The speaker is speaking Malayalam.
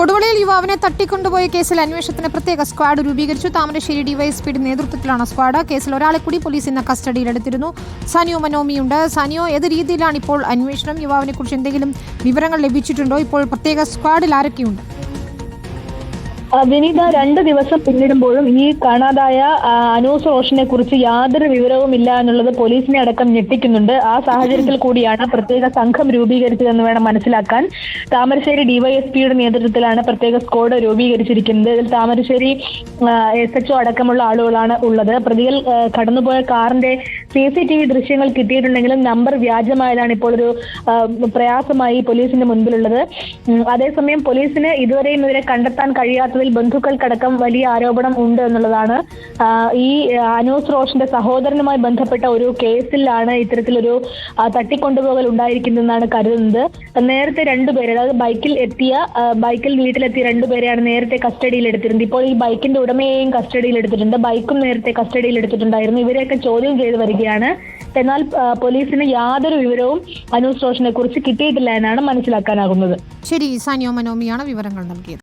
കൊടുവള്ളിയിൽ യുവാവിനെ തട്ടിക്കൊണ്ടുപോയ കേസിൽ അന്വേഷണത്തിന് പ്രത്യേക സ്ക്വാഡ് രൂപീകരിച്ചു. താമരശ്ശേരി ഡിവൈഎസ്പിയുടെ നേതൃത്വത്തിലാണ് സ്ക്വാഡ്. കേസിൽ ഒരാളെ കൂടി പോലീസ് ഇന്ന് കസ്റ്റഡിയിലെടുത്തിരുന്നു സനിയോ മനോമിയുണ്ട്. സാനിയോ ഏത് രീതിയിലാണ് ഇപ്പോൾ അന്വേഷണം? യുവാവിനെ കുറിച്ച് എന്തെങ്കിലും വിവരങ്ങൾ ലഭിച്ചിട്ടുണ്ടോ? ഇപ്പോൾ പ്രത്യേക സ്ക്വാഡിൽ ആരൊക്കെയുണ്ട്? വിനീത രണ്ട് ദിവസം പിന്നിടുമ്പോഴും ഈ കാണാതായ അനൂസ് റോഷനെ കുറിച്ച് യാതൊരു വിവരവും ഇല്ല എന്നുള്ളത് പോലീസിനെ അടക്കം ഞെട്ടിക്കുന്നുണ്ട്. ആ സാഹചര്യത്തിൽ കൂടിയാണ് പ്രത്യേക സംഘം രൂപീകരിച്ചതെന്ന് വേണം മനസ്സിലാക്കാൻ. താമരശ്ശേരി ഡിവൈഎസ്പിയുടെ നേതൃത്വത്തിലാണ് പ്രത്യേക സ്ക്വാഡ് രൂപീകരിച്ചിരിക്കുന്നത്. ഇതിൽ താമരശ്ശേരി എസ് എച്ച്ഒ അടക്കമുള്ള ആളുകളാണ് ഉള്ളത്. പ്രതികൾ കടന്നുപോയ കാറിന്റെ സി സി ടി വി ദൃശ്യങ്ങൾ കിട്ടിയിട്ടുണ്ടെങ്കിലും നമ്പർ വ്യാജമായതാണ് ഇപ്പോൾ ഒരു പ്രയാസമായി പോലീസിന്റെ മുൻപിലുള്ളത്. അതേസമയം പോലീസിന് ഇതുവരെയും ഇവരെ കണ്ടെത്താൻ കഴിയാത്തതിൽ ബന്ധുക്കൾക്കടക്കം വലിയ ആരോപണം ഉണ്ട് എന്നുള്ളതാണ്. ഈ അനൂസ് റോഷന്റെ സഹോദരനുമായി ബന്ധപ്പെട്ട ഒരു കേസിലാണ് ഇത്തരത്തിലൊരു തട്ടിക്കൊണ്ടുപോകൽ ഉണ്ടായിരിക്കുന്നതെന്നാണ് കരുതുന്നത്. നേരത്തെ രണ്ടുപേരെ അതായത് ബൈക്കിൽ എത്തിയ ബൈക്കിൽ വീട്ടിലെത്തിയ രണ്ടുപേരെയാണ് നേരത്തെ കസ്റ്റഡിയിൽ എടുത്തിരുന്നത്. ഇപ്പോൾ ഈ ബൈക്കിന്റെ ഉടമയെയും കസ്റ്റഡിയിൽ എടുത്തിട്ടുണ്ട്. ബൈക്കും നേരത്തെ കസ്റ്റഡിയിൽ എടുത്തിട്ടുണ്ടായിരുന്നു. ഇവരെയൊക്കെ ചോദ്യം ചെയ്ത് വരികയാണ് എന്നാൽ പോലീസിന് യാതൊരു വിവരവും റോഷനെ കുറിച്ച് കിട്ടിയിട്ടില്ല എന്നാണ് മനസ്സിലാക്കാനാകുന്നത്. ശരി സാനിയോ മനോമിയാണ് വിവരങ്ങൾ നൽകിയത്.